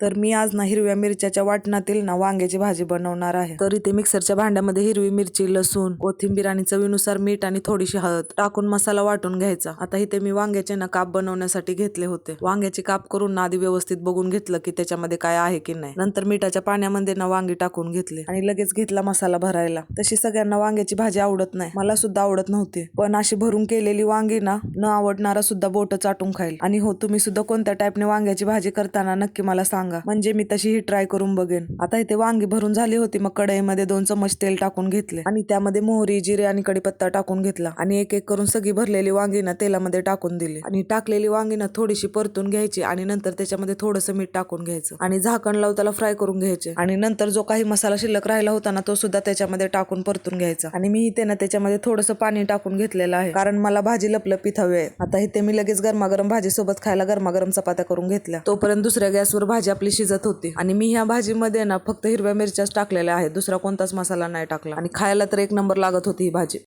तर मी आज ना हिरव्या मिरच्याच्या वाटणातील ना वांग्याची भाजी बनवणार आहे. तर इथे मिक्सरच्या भांड्यामध्ये हिरवी मिरची लसूण कोथिंबीर आणि चवीनुसार मीठ आणि थोडीशी हळद टाकून मसाला वाटून घ्यायचा. आता इथे मी वांग्याचे ना काप बनवण्यासाठी घेतले होते. वांग्याचे काप करून ना आधी व्यवस्थित बघून घेतलं की त्याच्यामध्ये काय आहे की नाही. नंतर मिठाच्या पाण्यामध्ये ना वांगी टाकून घेतले आणि लगेच घेतला मसाला भरायला. तशी सगळ्यांना वांग्याची भाजी आवडत नाही. मला सुद्धा आवडत नव्हती. पण अशी भरून केलेली वांगी ना न आवडणारा सुद्धा बोट चाटून खाईल. आणि हो तुम्ही सुद्धा कोणत्या टाईपने वांग्याची भाजी करताना नक्की मला सांग. म्हणजे मी तशीही ट्राय करून बघेन. आता इथे वांगी भरून झाली होती मग कढईमध्ये दोन चमच तेल टाकून घेतले. आणि त्यामध्ये मोहरी जिरे आणि कडीपत्ता टाकून घेतला. आणि एक एक करून सगळी भरलेली वांगी ना तेलामध्ये टाकून दिली. आणि टाकलेली वांगी ना थोडीशी परतून घ्यायची आणि नंतर त्याच्यामध्ये थोडंसं मीठ टाकून घ्यायचं. आणि झाकण लावून त्याला फ्राय करून घ्यायचे. आणि नंतर जो काही मसाला शिल्लक राहिला होता ना तो सुद्धा त्याच्यामध्ये टाकून परतून घ्यायचा. आणि मी इथे ना त्याच्यामध्ये थोडंसं पाणी टाकून घेतलेलं आहे. कारण मला भाजी लपलपीत हवी आहे. आता इथे मी लगेच गरमागरम भाजी सोबत खायला गरमागरम चपात्या करून घेतल्या. तोपर्यंत दुसऱ्या गॅसवर भाज्या आपली शिजत होती. आणि मी ह्या भाजीमध्ये ना फक्त हिरव्या मिरच्याच टाकलेल्या आहेत. दुसरा कोणताच मसाला नाही टाकला. आणि खायला तर एक नंबर लागत होती ही भाजी.